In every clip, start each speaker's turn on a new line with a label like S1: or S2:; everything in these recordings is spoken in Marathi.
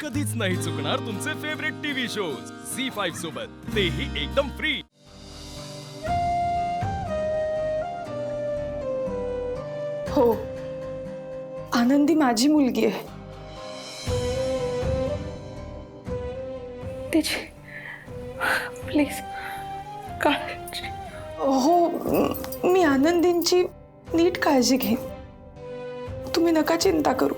S1: कधीच नाही चुकणार तुमचे favourite TV shows C five सोबत. तेही एकदम फ्री
S2: हो. आनंदी माझी मुलगी आहे. तिची. प्लीज. काळजी हो मी आनंदींची नीट काळजी घेईन. तुम्ही नका चिंता करू.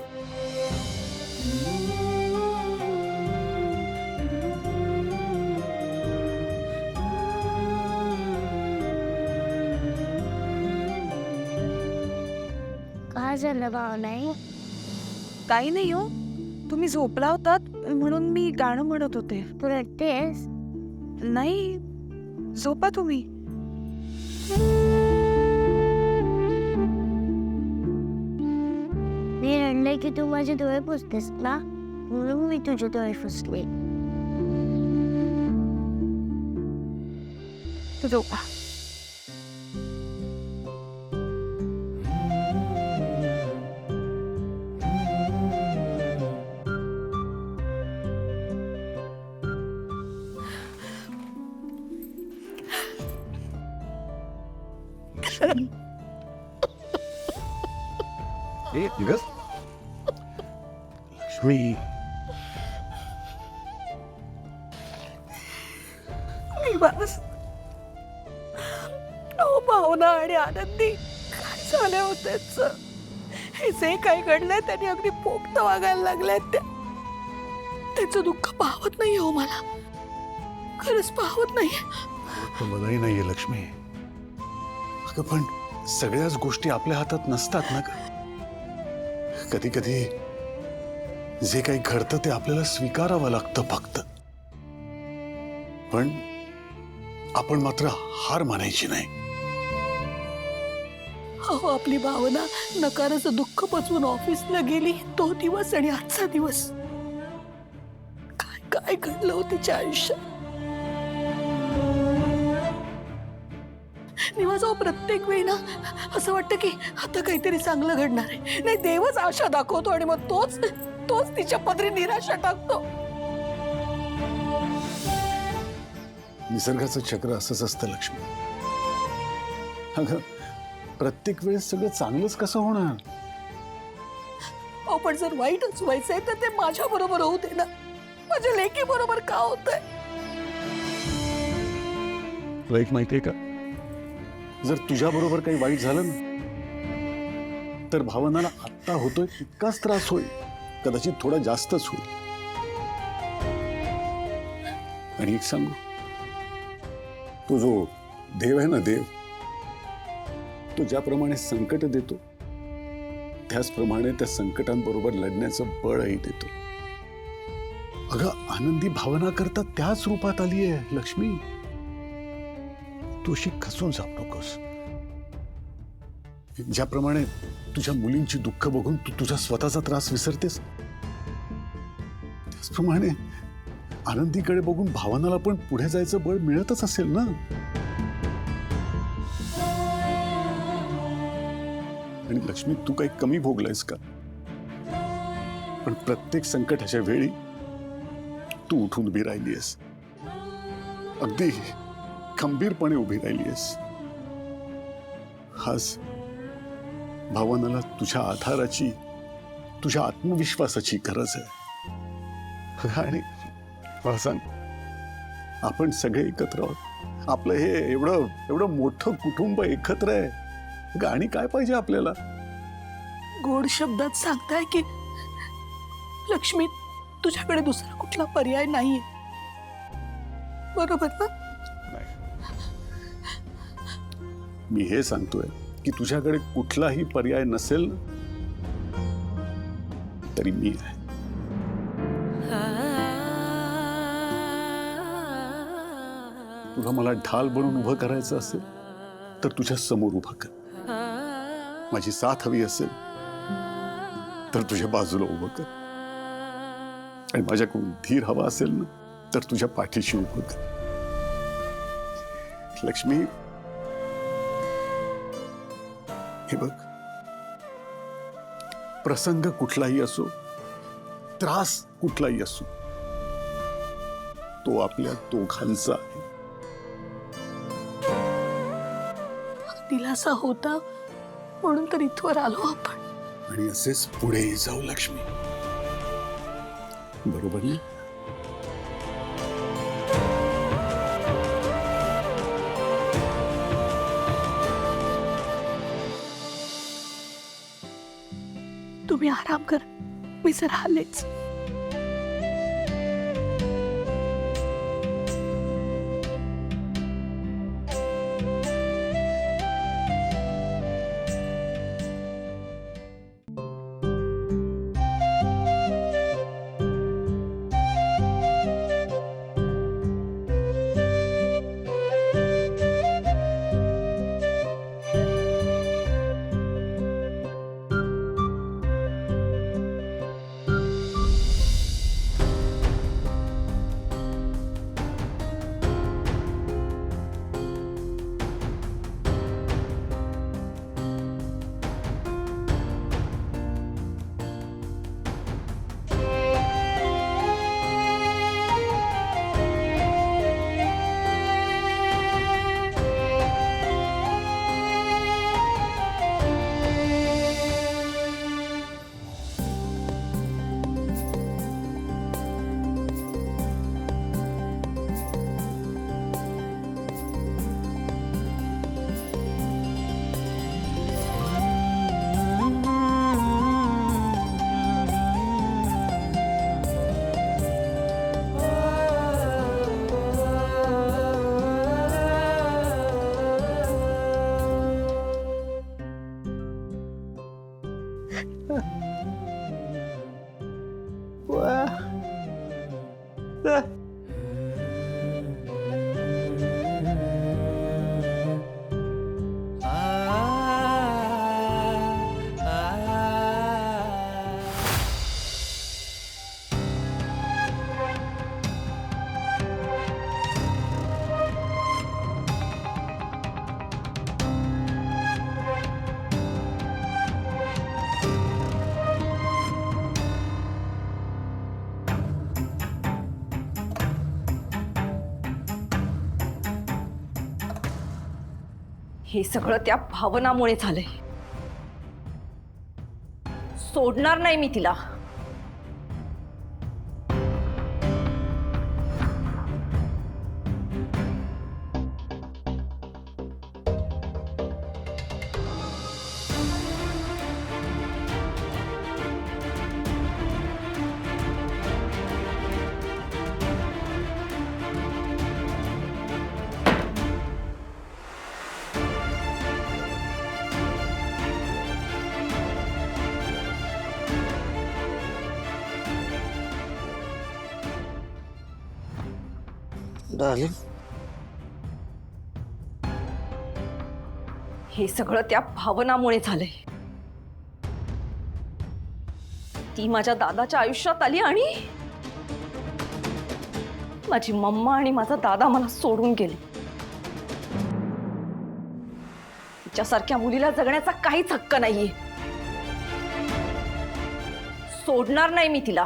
S3: काय झालं भाव नाही.
S4: काही नाही हो. तुम्ही झोपला होतात म्हणून मी गाणं म्हणत होते.
S3: तू रडतेस
S4: नाही झोपा तुम्ही.
S3: मी रडले की तू माझे डोळे पुसतेस ना म्हणून मी तुझे डोळे पुसले.
S4: तू झोपा.
S5: ए दिगस लक्ष्मी
S4: मी बस अहो भावना आणि आनंदी काय झालं होतं हे जे काही घडलंय त्यांनी अगदी पोक्त वागायला लागलंय त्या त्याचं दुःख पाहत नाही हो मला खरंच पाहत नाही
S5: मलाही नाहीये लक्ष्मी अगं पण सगळ्याच गोष्टी आपल्या हातात नसतात ना कधी कधी जे काही घडतं ते आपल्याला स्वीकारावं लागतं फक्त. पण आपण मात्र हार मानायची नाही.
S4: अहो आपली भावना नकाराचं दुःख पचवून ऑफिसला गेली तो दिवस आणि आजचा दिवस. काय काय घडलं हो तिच्या आयुष्यात? निवासाव प्रत्येक वेळी ना असं वाटतं की आता काहीतरी चांगलं घडणार आहे. नाही देवच आशा दाखवतो आणि मग तोच तोच तिच्या पदरी निराशा टाकतो.
S5: निसर्गाचं चक्र असंच असतं लक्ष्मी. अगं प्रत्येक वेळेस सगळं चांगलंच कसं होणार?
S4: अहो पण जर वाईटच व्हायचंय तर ते माझ्या बरोबर होऊ दे ना. माझ्या लेकी बरोबर का
S5: तुला एक माहितीये का? जर तुझ्या बरोबर काही वाईट झालं ना तर भावनाला आत्ता होतोय इतकाच त्रास होईल. कदाचित थोडा जास्तच होईल. आणि एक सांगू? तो जो देव आहे ना देव तो ज्याप्रमाणे संकट देतो त्याचप्रमाणे त्या संकटांबरोबर लढण्याचं बळही देतो. अगं आनंदी भावना करता त्याच रूपात आली आहे लक्ष्मी. तोशी खसून जाप नकोस. ज्याप्रमाणे तुझ्या मुलींची दुःख बघून तू तुझा स्वतःचा त्रास विसरतेस त्याचप्रमाणे आनंदीकडे बघून भावनाला पण पुढे जायचं बळ मिळतच असेल ना? आणि लक्ष्मी तू काही कमी भोगलायस का? पण प्रत्येक संकटाच्या वेळी तू उठून उभी राहिलीस अगदी खंबीरपणे उभी राहिलीयस आज भावनाला तुझ्या आधाराची तुझ्या आत्मविश्वासाची गरज आहे. आणि मला सांग आपण सगळे एकत्र आहोत. आपलं हे एवढं एवढं मोठं कुटुंब एकत्र आहे. गाणी आणि काय पाहिजे आपल्याला?
S4: गोड शब्दात सांगताय की लक्ष्मी तुझ्याकडे दुसरा कुठला पर्याय नाहीये. बरोबर ना?
S5: मी हे सांगतोय की तुझ्याकडे कुठलाही पर्याय नसेल तरी मी आहे. तुला मला ढाल बनून उभं करायचं असेल तर तुझ्या समोर उभं कर. माझी साथ हवी असेल तर तुझ्या बाजूला उभं कर. आणि माझ्याकडून धीर हवा असेल ना तर तुझ्या पाठीशी उभं कर. लक्ष्मी हे बघ. प्रसंग कुठलाही असो त्रास कुठलाही असो तो आपल्या दोघांचा आहे.
S4: दिलासा होता म्हणून तर इथवर आलो आपण.
S5: आणि असेच पुढेही जाऊ लक्ष्मी. बरोबर ना?
S4: तुम्ही आराम कर. मी जर आलेच Wow.
S6: हे सगळं त्या भावनामुळे झालंय. सोडणार नाही मी तिला.
S7: डार्लिंग
S6: हे सगळं त्या भावनामुळे झालंय. ती माझ्या दादाच्या आयुष्यात आली आणि माझी मम्मा आणि माझा दादा मला सोडून गेले. तिच्यासारख्या मुलीला जगण्याचा काहीच हक्क नाहीये. सोडणार नाही मी तिला.